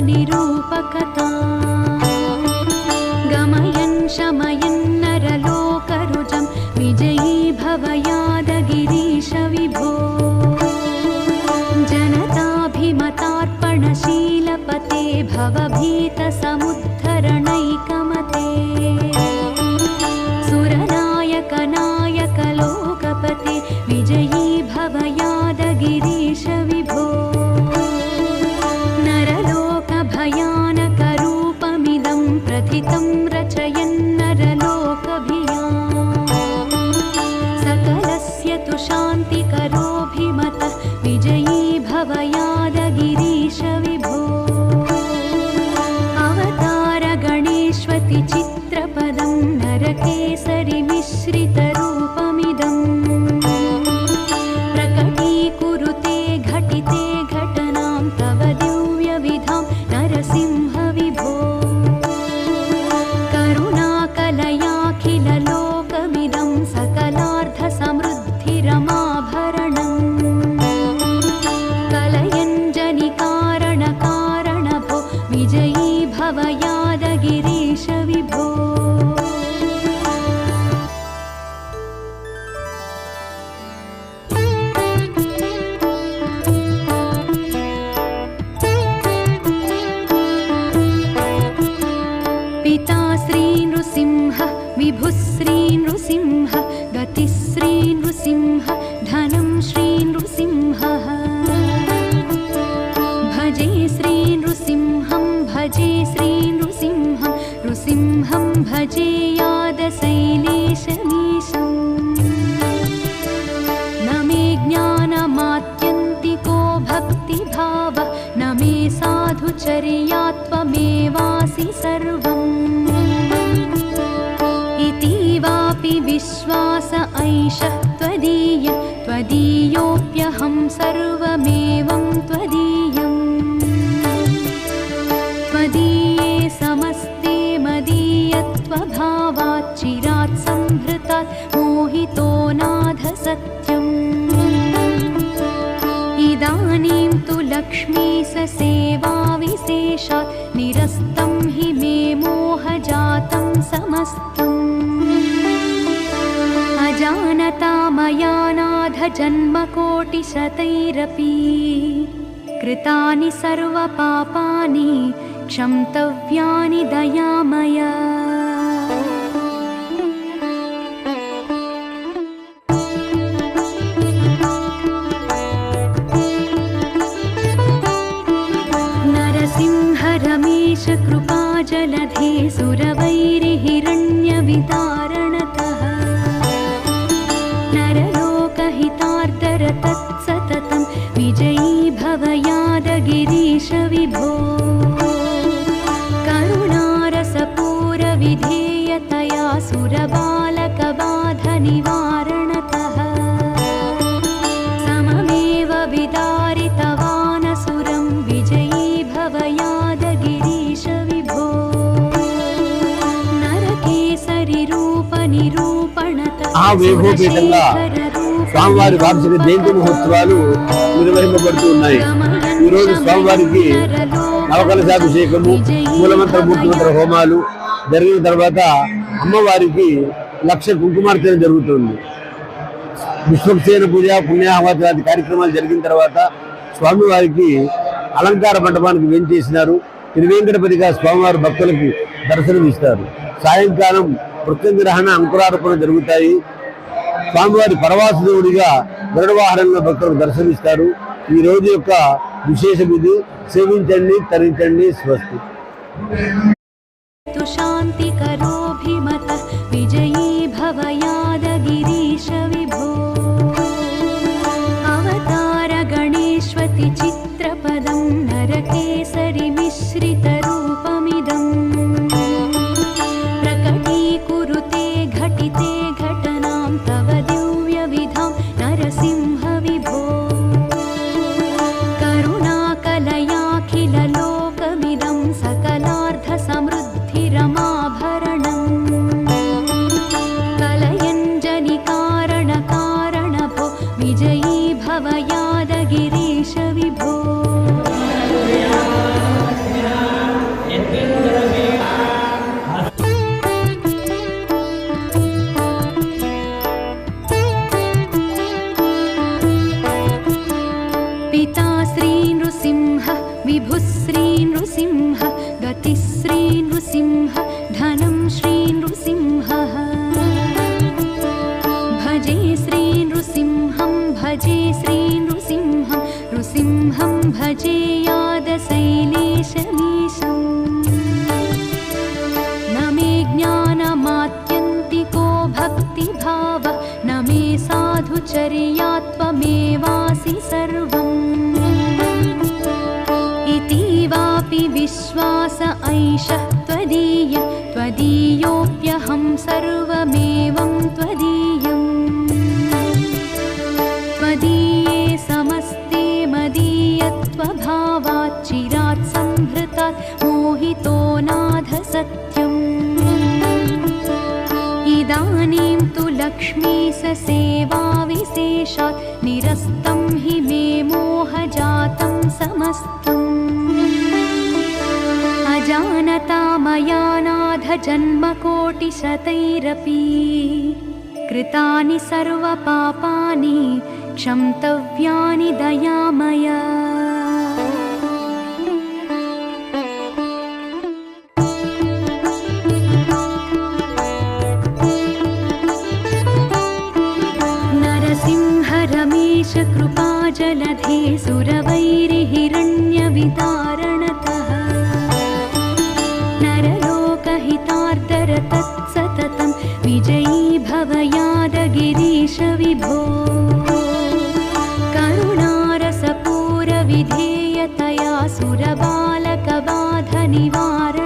रूपकथा गमयन् शमयन् नरलोकरुजं विजयी भव यादगिरीश विभो। जनताभिमतार्पणशीलपते भवभीतसमुद्धरणैकमते विजयी भव यादगिरीश विभो नृसिंह धनं श्री नृसिंहः भजे श्री नृसिंहं भजे श्री नृसिंहं भजे यादशैलेशमीशम् न मे ज्ञानमात्यन्तिको भक्तिभावः न मे साधुचर्यात्वमेवासि सर्वम्। इतीवापि विश्वास त्वदीय त्वदीयोऽप्यहं सर्वमेवं त्वदीयम्। त्वदीये समस्ते मदीयत्वभावात् चिरात् सम्भृतात् मोहितो नाथ सत्यम् इदानीं तु लक्ष्मी स सेवाविशेषात् निरस्तं हि मे मोहजातं समस्तम् अजानता मया नाथ जन्मकोटिशतैरपि कृतानि सर्वपापानि क्षन्तव्यानि दयामया। नरसिंह रमेश कृपाजलधे सुरवैरिहिरण्यवितारणतः करुणारसपूरविधेयतया सुरबालकबाधनिवारणतः सममेव विदारितवानसुरं विजयी भव यादगिरीश विभो నరకేసరిరూపనిరూపణత ఆ వైభవపేతంగా స్వామివారి వార్షిక జయంతి మహోత్సవాలు నిర్వహింపబడుతూ ఉన్నాయి ఈ రోజు స్వామివారికి నవకలశాభిషేకము మూలమంత్ర మూర్తిమంత్ర హోమాలు జరిగిన తర్వాత అమ్మవారికి లక్ష కుంకుమార్చన జరుగుతుంది. విశ్వక్సేన పూజ పుణ్యాహవాతి కార్యక్రమాలు జరిగిన తర్వాత స్వామివారికి అలంకార మండపానికి వెంచేసినారు. తిరువేంకటపతిగా స్వామివారి భక్తులకు దర్శనం ఇస్తారు. సాయంకాలం ప్రత్యంగ్రహణ అంకురార్పణ జరుగుతాయి. స్వామివారి పరవాసుదేవుడిగా గరుడవాహనంలో భక్తులకు దర్శనమిస్తారు. ఈ రోజు యొక్క విశేషం ఇది. సేవించండి తరించండి స్వస్తి. శాంతి शान्तिकरोऽभिमतः विजयी भव यादगिरीश विभो अवतार गणेष्वति चित्रपदं योगी भव यादगिरीश विभो पिता श्रीनृसिंह विभुः श्रीनृसिंह गतिः श्री भजे नृसिंहं नृसिंहं भजे यादशैलेशमीशम्। न मे ज्ञानमात्यन्तिको भक्तिभाव न मे साधुचर्यात्वमेवासि सर्वम्। इति वापि विश्वास ऐषः त्वदीय त्वदीयोऽप्यहं सर्वमेवं इदानीं तु लक्ष्मीस सेवाविशेषात् निरस्तं हि मे मोहजातं समस्तम्। अजानता मया नाथ जन्मकोटिशतैरपि कृतानि सर्वपापानि क्षन्तव्यानि दयामया कृपाजलधे सुरवैरिहिरण्यवितारणतः नरलोकहितार्दर तत्सततं विजयी भव यादगिरीश विभो करुणारसपूरविधेयतया सुरबालकबाधनिवारणतः